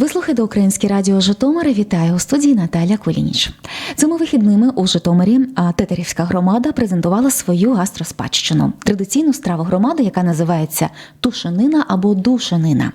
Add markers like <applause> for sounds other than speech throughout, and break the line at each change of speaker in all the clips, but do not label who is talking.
Ви слухаєте Українське радіо Житомира. Вітаю у студії Наталя Кулініч. Цими вихідними у Житомирі Тетерівська громада презентувала свою гастроспадщину, традиційну страву громади, яка називається тушенина або душенина.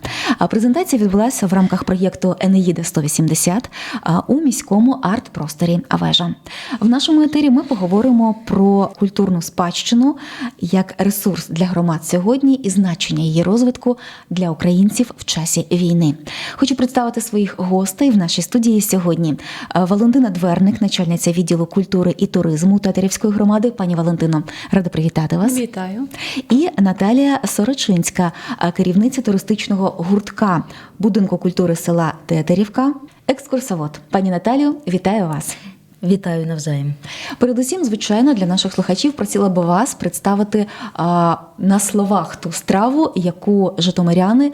Презентація відбулася в рамках проєкту Енеїда 180 а, у міському арт-просторі Авежа. В нашому етері ми поговоримо про культурну спадщину як ресурс для громад сьогодні і значення її розвитку для українців в часі війни. Хочу представити своїх гостей в нашій студії сьогодні. Е, Валентина Дверник, начальниця відділу культури і туризму Тетерівської громади. Пані Валентино, рада привітати вас.
Вітаю.
І Наталія Сорочинська, е, керівниця туристичного гуртка будинку культури села Тетерівка. Екскурсовод. Пані Наталію, вітаю вас.
Вітаю навзаєм.
Передусім, звичайно, для наших слухачів просила би вас представити а, на словах ту страву, яку житомиряни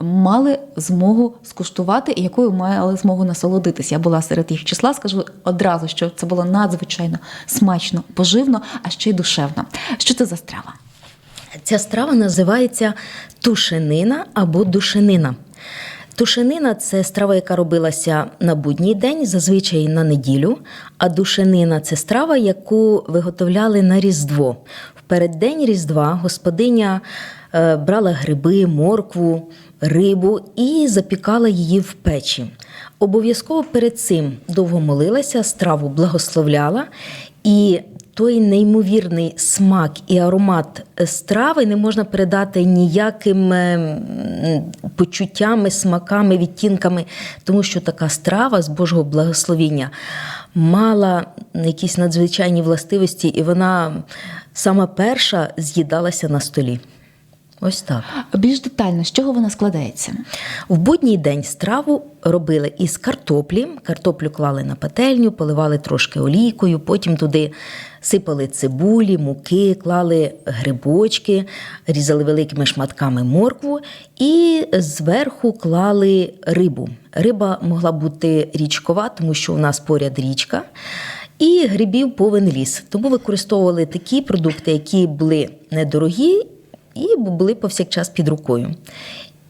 мали змогу скуштувати і якою мали змогу насолодитися. Я була серед їх числа. Скажу одразу, що це було надзвичайно смачно, поживно, а ще й душевно. Що це за страва?
Ця страва називається тушенина або душенина. Тушенина це страва, яка робилася на будній день, зазвичай на неділю. А душенина це страва, яку виготовляли на Різдво. В переддень Різдва господиня е, брала гриби, моркву, рибу і запікала її в печі. Обов'язково перед цим довго молилася, страву благословляла. І той неймовірний смак і аромат страви не можна передати ніякими м, почуттями, смаками, відтінками, тому що така страва з Божого благословіння мала якісь надзвичайні властивості, і вона сама перша з'їдалася на столі. Ось так.
Більш детально, з чого вона складається?
В будній день страву робили із картоплі. Картоплю клали на пательню, поливали трошки олійкою, потім туди сипали цибулі, муки, клали грибочки, різали великими шматками моркву і зверху клали рибу. Риба могла бути річкова, тому що у нас поряд річка. І грибів повен ліс. Тому використовували такі продукти, які були недорогі і були повсякчас під рукою.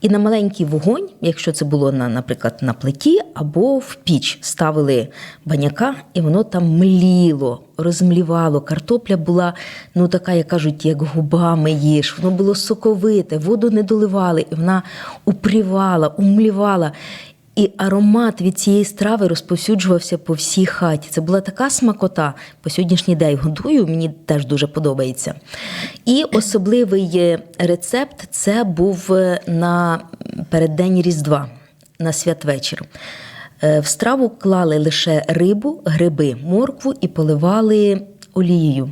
І на маленький вогонь, якщо це було на, наприклад, на плиті або в піч, ставили баняка, і воно там мліло, розмлівало. Картопля була, ну така, як кажуть, як губами їж. Воно було соковите, воду не доливали, і вона упрівала, умлівала. І аромат від цієї страви розповсюджувався по всій хаті. Це була така смакота. По сьогоднішній день готую, мені теж дуже подобається. І особливий е, рецепт це був е, на переддень Різдва, на святвечір. Е, В страву клали лише рибу, гриби, моркву і поливали олією.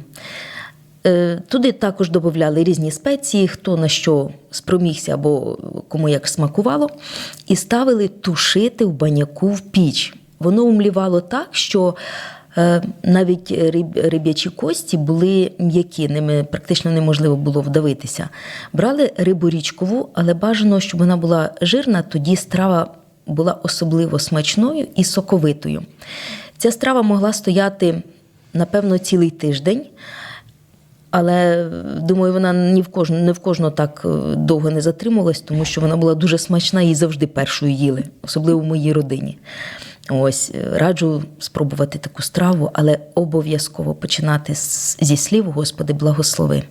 Е, Туди також додавали різні спеції, хто на що спромігся або кому як смакувало, і ставили тушити в баняку в піч. Воно умлівало так, що е, навіть риб'ячі кості були м'які, ними практично неможливо було вдавитися. Брали рибу річкову, але бажано, щоб вона була жирна, тоді страва була особливо смачною і соковитою. Ця страва могла стояти, напевно, цілий тиждень. Але думаю, вона ні в кожну, не в кожного так е, довго не затримувалась, тому що вона була дуже смачна і завжди першою їли, особливо в моїй родині. Ось е, раджу спробувати таку страву, але обов'язково починати зі слів Господи, благослови.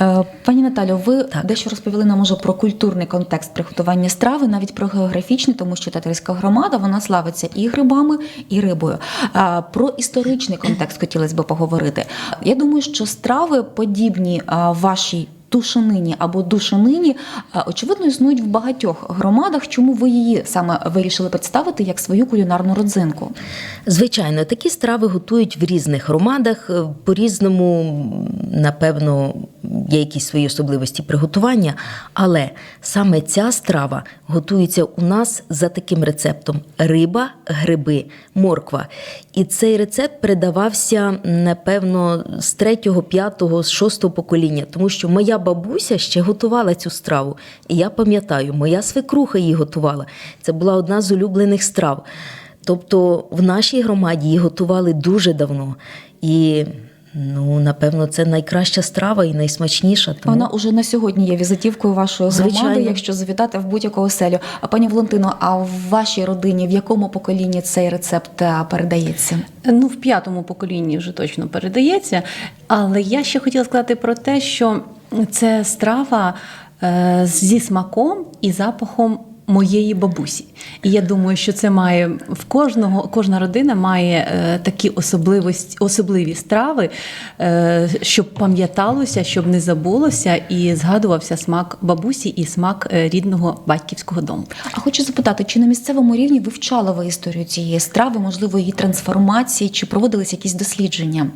Е, Пані Наталю, ви
Так.
дещо розповіли нам уже про культурний контекст приготування страви, навіть про географічний, тому що татарська громада вона славиться і грибами, і рибою. Про історичний контекст хотілося б поговорити. Я думаю, що страви подібні вашій. Тушенині або душенині, очевидно, існують в багатьох громадах. Чому ви її саме вирішили представити як свою кулінарну родзинку?
Звичайно, такі страви готують в різних громадах. е, По-різному, м, напевно, є якісь свої особливості приготування, але саме ця страва готується у нас за таким рецептом: риба, гриби, морква. І цей рецепт передавався, напевно, з третього, п'ятого, з шостого покоління, тому що моя бабуся ще готувала цю страву. І я пам'ятаю, моя свекруха її готувала. Це була одна з улюблених страв. Тобто в нашій громаді її готували дуже давно. І Ну, напевно, це найкраща страва і найсмачніша. Тому...
Вона уже на сьогодні є візитівкою вашої громади, якщо завітати в будь-яку оселю. А пані Валентино, а в вашій родині в якому поколінні цей рецепт е, передається?
Ну, в п'ятому поколінні вже точно передається. Але я ще хотіла сказати про те, що це страва е, зі смаком і запахом. Моєї бабусі, і я думаю, що це має в кожного кожна родина має е, такі особливості, особливі страви, е, щоб пам'яталося, щоб не забулося, і згадувався смак бабусі і смак е, рідного батьківського дому.
А хочу запитати, чи на місцевому рівні вивчали ви історію цієї страви, можливо, її трансформації, чи проводились якісь дослідження?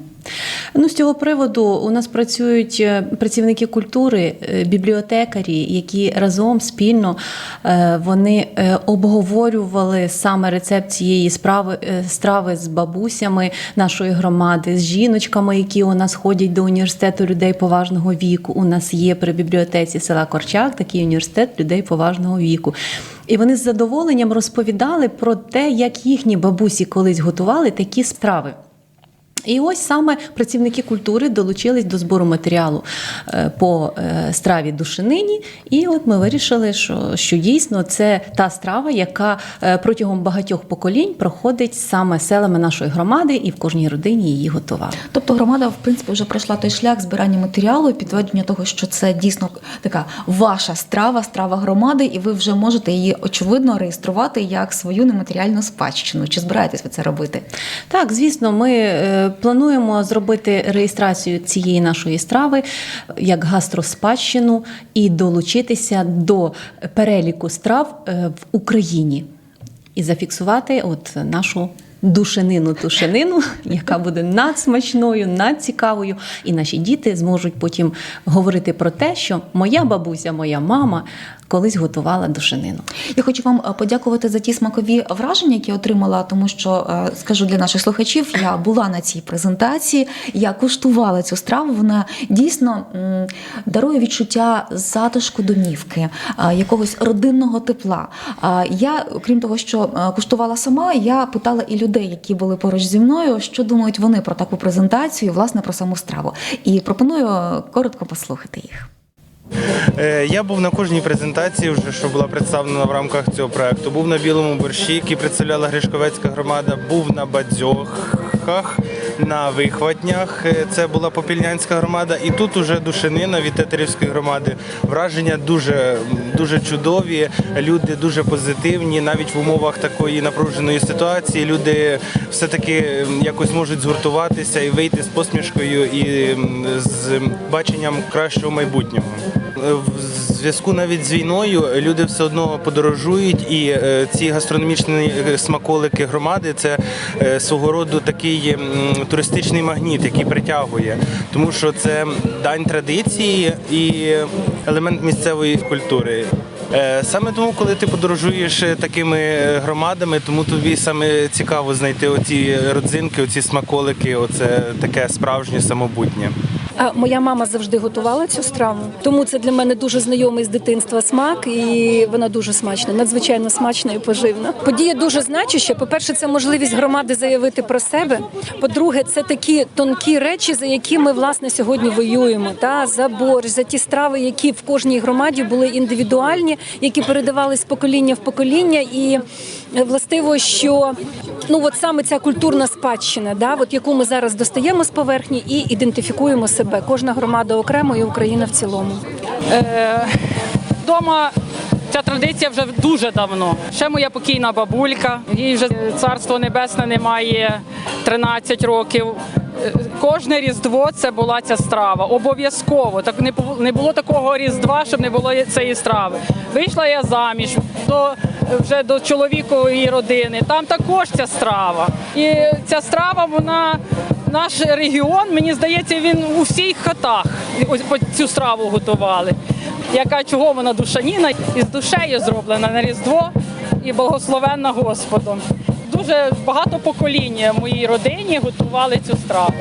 Ну, з цього приводу у нас працюють е, працівники культури, е, бібліотекарі, які разом спільно е, вони обговорювали саме рецепт цієї справи страви з бабусями нашої громади, з жіночками, які у нас ходять до університету людей поважного віку. У нас є при бібліотеці села Корчак такий університет людей поважного віку. І вони з задоволенням розповідали про те, як їхні бабусі колись готували такі страви. І ось саме працівники культури долучились до збору матеріалу е, по е, страві душенині. І от ми вирішили, що, що дійсно це та страва, яка е, протягом багатьох поколінь проходить саме селами нашої громади, і в кожній родині її готували.
Тобто громада, в принципі, вже пройшла той шлях збирання матеріалу, і підтвердження того, що це дійсно така ваша страва, страва громади, і ви вже можете її очевидно реєструвати як свою нематеріальну спадщину. Чи збираєтесь ви це робити?
Так, звісно, ми плануємо зробити реєстрацію цієї нашої страви як гастроспадщину і долучитися до переліку страв е, в Україні і зафіксувати от нашу. Душенину тушенину, <laughs> яка буде надсмачною, надцікавою, і наші діти зможуть потім говорити про те, що моя бабуся, моя мама колись готувала душенину.
Я хочу вам е, подякувати за ті смакові враження, які отримала, тому що е, скажу для наших слухачів, я була на цій презентації, я куштувала цю страву. Вона дійсно дарує відчуття затишку домівки, е, якогось родинного тепла. Я, крім того, що куштувала сама, я питала і людей, які були поруч зі мною, що думають вони про таку презентацію, власне про саму страву. І пропоную коротко послухати їх.
Е, Я був на кожній презентації, вже що була представлена в рамках цього проекту. Був на білому борщі, який представляла Гришковецька громада. Був на бадзьохах, на вихватнях. е, Це була попільнянська громада. І тут уже душенина від тетерівської громади. Враження дуже дуже чудові. Люди дуже позитивні. Навіть в умовах такої напруженої ситуації люди все таки якось можуть згуртуватися і вийти з посмішкою і з баченням кращого майбутнього. Е, В зв'язку навіть з війною люди все одно подорожують, і е, ці гастрономічні е, смаколики громади це свого роду такий туристичний магніт, який притягує, тому що це дань традиції і елемент місцевої культури. Саме тому, коли ти подорожуєш такими громадами, тому тобі саме цікаво знайти оці родзинки, оці смаколики, оце таке справжнє самобутнє.
А моя мама завжди готувала цю страву, тому це для мене дуже знайомий з дитинства смак, і вона дуже смачна, надзвичайно смачна і поживна. Подія дуже значуща. По-перше, це можливість громади заявити про себе. По-друге, це такі тонкі речі, за які ми власне сьогодні воюємо. Та за борщ, за ті страви, які в кожній громаді були індивідуальні, які передавались з покоління в покоління, і е, властиво, що ну от саме ця культурна спадщина, да, от яку ми зараз достаємо з поверхні і ідентифікуємо себе. Кожна громада окремо і Україна в цілому.
Дома ця традиція вже дуже давно. Ще моя покійна бабулька, їй вже царство небесне немає 13 років. Е, Кожне різдво це була ця страва. Обов'язково. Так не було такого різдва, щоб не було цієї страви. Вийшла я заміж до вже до чоловікової родини. Там також ця страва. І ця страва, вона наш регіон, мені здається, він у всіх хатах цю страву готували. Яка чого вона душаніна і з душею зроблена на Різдво і благословенна Господом. Дуже багато поколінь моїй родині готували цю страву.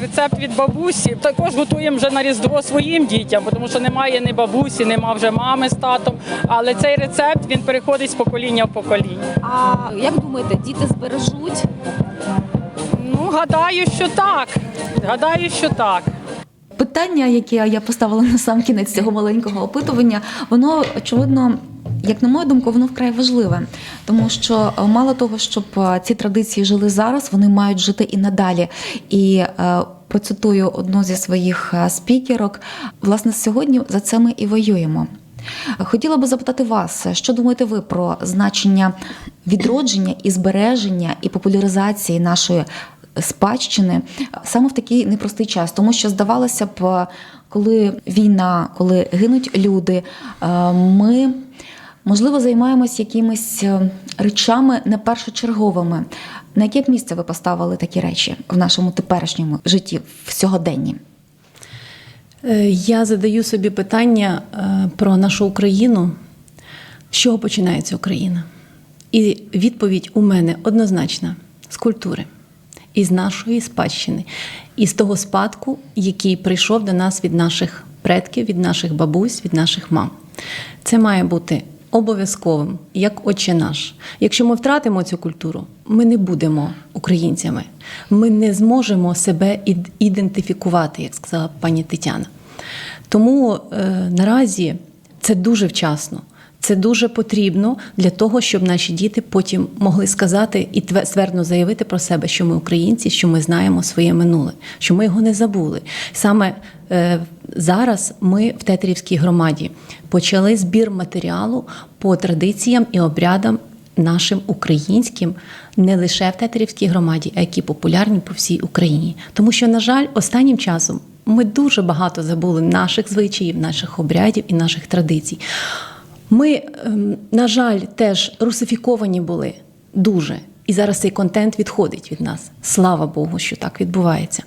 Рецепт від бабусі також готуємо вже на Різдво своїм дітям, тому що немає ні бабусі, нема вже мами з татом. Але цей рецепт він переходить з покоління в покоління.
А як думаєте, діти збережуть?
Гадаю, що так. Гадаю, що так.
Питання, яке я поставила на сам кінець цього маленького опитування, воно очевидно. Як на мою думку, воно вкрай важливе, тому що е, мало того, щоб е, ці традиції жили зараз, вони мають жити і надалі. І е, процитую одну зі своїх спікерок. Власне, сьогодні за це ми і воюємо. Хотіла би запитати вас, що думаєте ви про значення відродження і збереження і популяризації нашої спадщини саме в такий непростий час, тому що здавалося б, коли війна, коли гинуть люди, е, ми. Можливо, займаємось якимись е, речами не першочерговими. На яке б місце ви поставили такі речі в нашому теперішньому житті, в сьогоденні?
Е, Я задаю собі питання про нашу Україну. З чого починається Україна? І відповідь у мене однозначна: з культури, із нашої спадщини, із того спадку, який прийшов до нас від наших предків, від наших бабусь, від наших мам. Це має бути обов'язковим, як отче наш. Якщо ми втратимо цю культуру, ми не будемо українцями. Ми не зможемо себе ід- ідентифікувати, як сказала пані Тетяна. Тому е, наразі це дуже вчасно. Це дуже потрібно для того, щоб наші діти потім могли сказати і тве- ствердно заявити про себе, що ми українці, що ми знаємо своє минуле, що ми його не забули. Саме е, зараз ми в Тетрівській громаді почали збір матеріалу по традиціям і обрядам нашим українським не лише в Тетерівській громаді, а які популярні по всій Україні. Тому що, на жаль, останнім часом ми дуже багато забули наших звичаїв, наших обрядів і наших традицій. Ми, ем, на жаль, теж русифіковані були дуже. І зараз цей контент відходить від нас. Слава Богу, що так відбувається.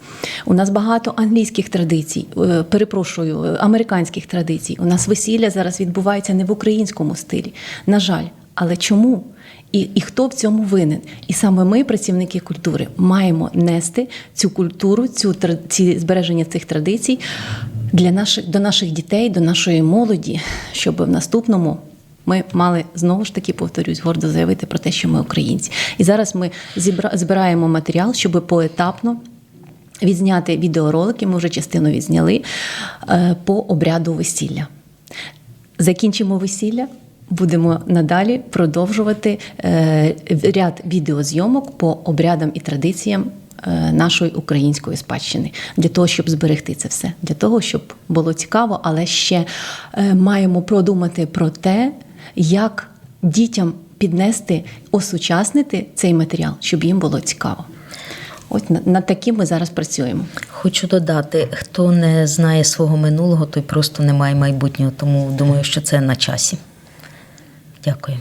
У нас багато англійських традицій, е, перепрошую, е, американських традицій. У нас весілля зараз відбувається не в українському стилі. На жаль, але чому? І, і хто в цьому винен? І саме ми, працівники культури, маємо нести цю культуру, цю ці збереження цих традицій для наших до наших дітей, до нашої молоді, щоб в наступному ми мали знову ж таки повторюсь, гордо заявити про те, що ми українці. І зараз ми зібра- збираємо матеріал, щоб поетапно. Відзняти відеоролики, ми вже частину відзняли е, по обряду весілля. Закінчимо весілля, будемо надалі продовжувати е, ряд відеозйомок по обрядам і традиціям нашої української спадщини для того, щоб зберегти це все, для того, щоб було цікаво, але ще е, маємо продумати про те, як дітям піднести, осучаснити цей матеріал, щоб їм було цікаво. От над таким ми зараз працюємо.
Хочу додати, хто не знає свого минулого, той просто не має майбутнього. Тому думаю, що це на часі. Дякую.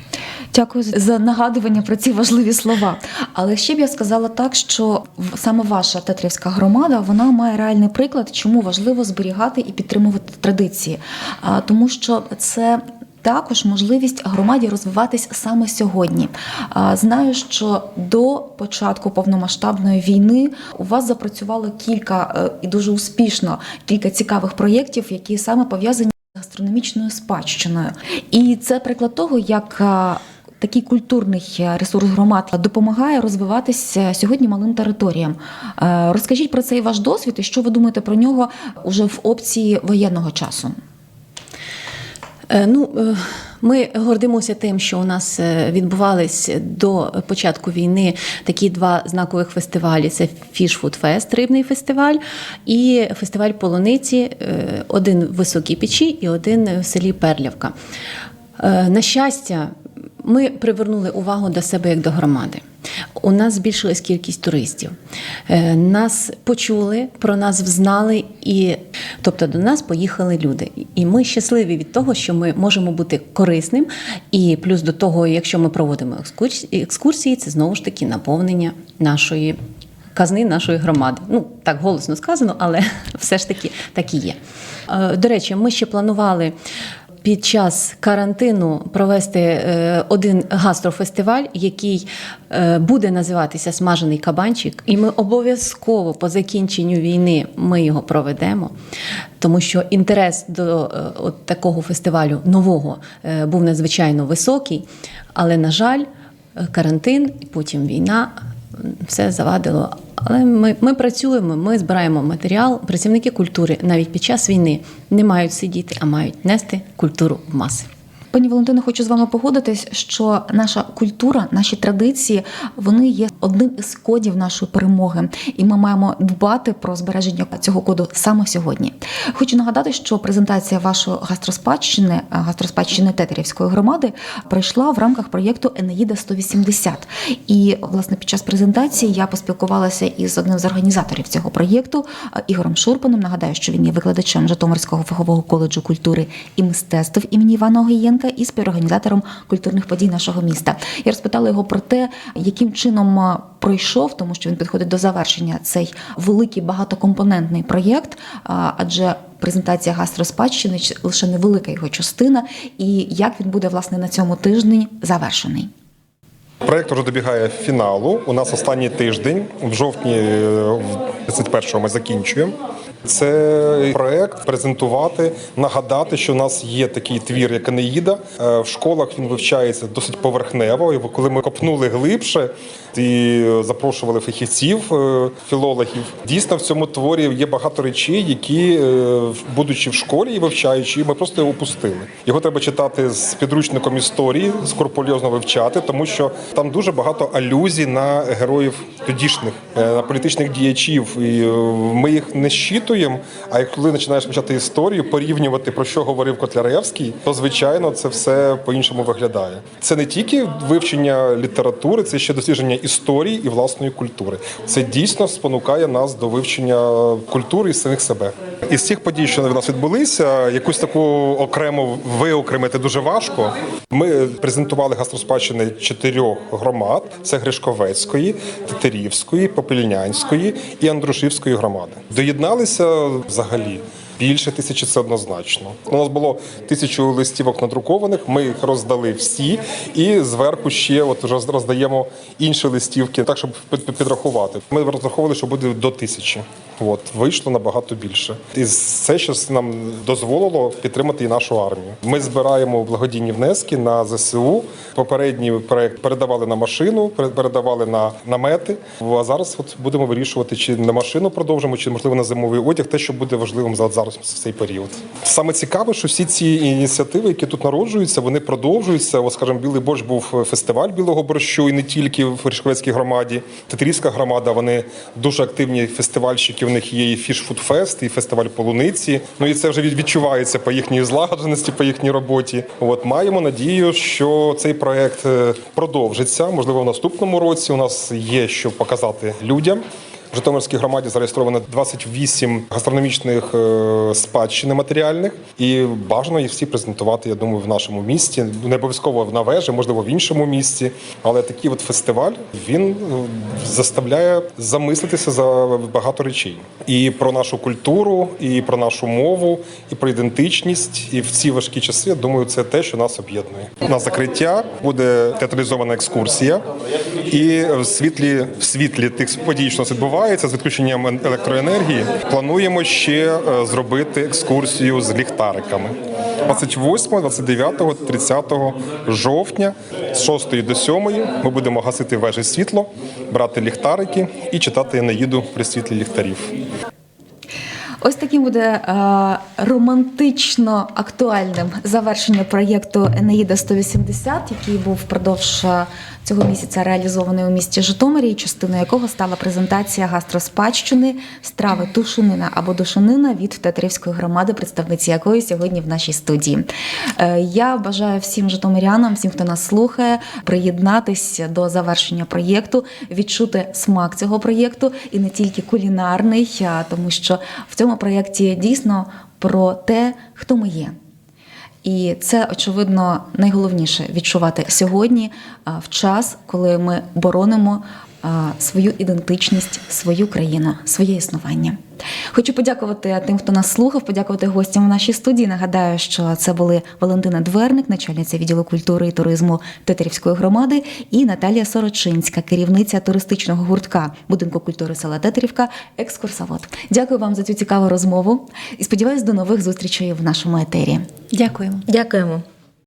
Дякую за нагадування про ці важливі слова. Але ще б я сказала так, що саме ваша тетрівська громада вона має реальний приклад, чому важливо зберігати і підтримувати традиції, тому що це. Також можливість громаді розвиватись саме сьогодні. Знаю, що до початку повномасштабної війни у вас запрацювало кілька е, і дуже успішно кілька цікавих проєктів, які саме пов'язані з гастрономічною спадщиною. І це приклад того, як такий культурний е, ресурс громад допомагає розвиватися сьогодні малим територіям. Е, Розкажіть про цей ваш досвід і що ви думаєте про нього уже в опції воєнного часу?
Е, Ну, е, ми гордимося тим, що у нас е, відбувались до початку війни такі два знакових фестивалі: це Food Fest, рибний фестиваль, і фестиваль полуниці, е, один в Високій Печі і один в селі Перлявка. Е, На щастя, ми привернули увагу до себе як до громади. У нас збільшилась кількість туристів. Е, Нас почули, про нас взнали, і тобто до нас поїхали люди. І ми щасливі від того, що ми можемо бути корисним. І плюс до того, якщо ми проводимо екскурсії, це знову ж таки наповнення нашої казни нашої громади. Ну так голосно сказано, але <laughs> все ж таки так і є. Е, До речі, ми ще планували. Під час карантину провести е, один гастрофестиваль, який е, буде називатися Смажений кабанчик, і ми обов'язково по закінченню війни ми його проведемо, тому що інтерес до е, от такого фестивалю нового був надзвичайно високий. Але, на жаль, карантин, і потім війна все завадило. Але ми, ми працюємо, ми збираємо матеріал. Працівники культури навіть під час війни не мають сидіти, а мають нести культуру в маси.
Пані Валентино, хочу з вами погодитись, що наша культура, наші традиції, вони є одним із кодів нашої перемоги, і ми маємо дбати про збереження цього коду саме сьогодні. Хочу нагадати, що презентація вашої гастроспадщини, гастроспадщини Тетерівської громади, пройшла в рамках проєкту Енеїда 180. І власне під час презентації я поспілкувалася із одним з організаторів цього проєкту а, Ігорем Шурпаном. Нагадаю, що він є викладачем Житомирського фахового коледжу культури і мистецтв імені Івана Огієнка і співорганізатором культурних подій нашого міста. Я розпитала його про те, яким чином пройшов, тому що він підходить до завершення цей великий багатокомпонентний проєкт, адже презентація гастроспадщини лише невелика його частина, і як він буде власне на цьому тижні завершений.
Проект вже добігає фіналу. У нас останній тиждень, в жовтні е, в 31-го ми закінчуємо. Це проект презентувати, нагадати, що у нас є такий твір, як Енеїда. Е, В школах він вивчається досить поверхнево. І коли ми копнули глибше і запрошували фахівців, е, філологів, дійсно в цьому творі є багато речей, які, е, будучи в школі і вивчаючи, ми просто його упустили. Його треба читати з підручником історії, скрупульозно вивчати, тому що там дуже багато алюзій на героїв тодішніх, на політичних діячів. І ми їх не щитуємо. А як коли починаєш вивчати історію, порівнювати про що говорив Котляревський, то звичайно це все по-іншому виглядає. Це не тільки вивчення літератури, це ще дослідження історії і власної культури. Це дійсно спонукає нас до вивчення культури і самих себе. Із цих подій, що в нас відбулися, якусь таку окрему виокремити дуже важко. Ми презентували гастроспадщини чотирьох громад: це Гришковецької, Тетерівської, Попельнянської і Андрушівської громади. Доєдналися взагалі. Більше тисячі це однозначно. У нас було тисячу листівок надрукованих. Ми їх роздали всі, і зверху ще от роздаємо інші листівки, так щоб під- під- підрахувати. Ми розраховували, що буде до тисячі. От вийшло набагато більше. І це щось нам дозволило підтримати і нашу армію. Ми збираємо благодійні внески на ЗСУ. Попередній проект передавали на машину, передавали на намети. А зараз от будемо вирішувати, чи на машину продовжимо, чи можливо на зимовий одяг, те, що буде важливим за- зараз в цей період. Саме цікаве, що всі ці ініціативи, які тут народжуються, вони продовжуються. Ось, скажімо, білий борщ був фестиваль білого борщу, і не тільки в Гришковецькій громаді. Тетрівська громада, вони дуже активні фестивальщики. Них є і фіш-фуд-фест, і фестиваль полуниці. Ну і це вже від- відчувається по їхній злагодженості, по їхній роботі. От маємо надію, що цей проект е, продовжиться. Можливо, в наступному році у нас є що показати людям. В Житомирській громаді зареєстровано 28 гастрономічних е, спадщини матеріальних, і бажано їх всі презентувати, я думаю, в нашому місті. Не обов'язково на вежі, можливо, в іншому місті. Але такий от фестиваль він е, заставляє замислитися за багато речей. І про нашу культуру, і про нашу мову, і про ідентичність. І в ці важкі часи, я думаю, це те, що нас об'єднує. На закриття буде театралізована екскурсія, і в світлі в світлі тих подій, що нас відбувається, з відключенням електроенергії, плануємо ще е, зробити екскурсію з ліхтариками. 28, 29, 30 жовтня з 6 до 7 ми будемо гасити вежі світло, брати ліхтарики і читати Енеїду при світлі ліхтарів.
Ось таким буде е, романтично актуальним завершення проєкту Енеїда 180, який був впродовж е, цього місяця реалізований у місті Житомирі, частиною якого стала презентація гастроспадщини страви тушинина або душинина від Театрівської громади, представниці якої сьогодні в нашій студії. Е, я бажаю всім житомирянам, всім, хто нас слухає, приєднатись до завершення проєкту, відчути смак цього проєкту і не тільки кулінарний, тому що в цьому проєкті дійсно про те, хто ми є. І це очевидно найголовніше відчувати сьогодні, в час, коли ми боронимо свою ідентичність, свою країну, своє існування. Хочу подякувати тим, хто нас слухав, подякувати гостям в нашій студії. Нагадаю, що це були Валентина Дверник, начальниця відділу культури і туризму Тетерівської громади, і Наталія Сорочинська, керівниця туристичного гуртка будинку культури села Тетерівка, екскурсовод. Дякую вам за цю цікаву розмову і сподіваюся до нових зустрічей в нашому етері.
Дякуємо.
Дякуємо.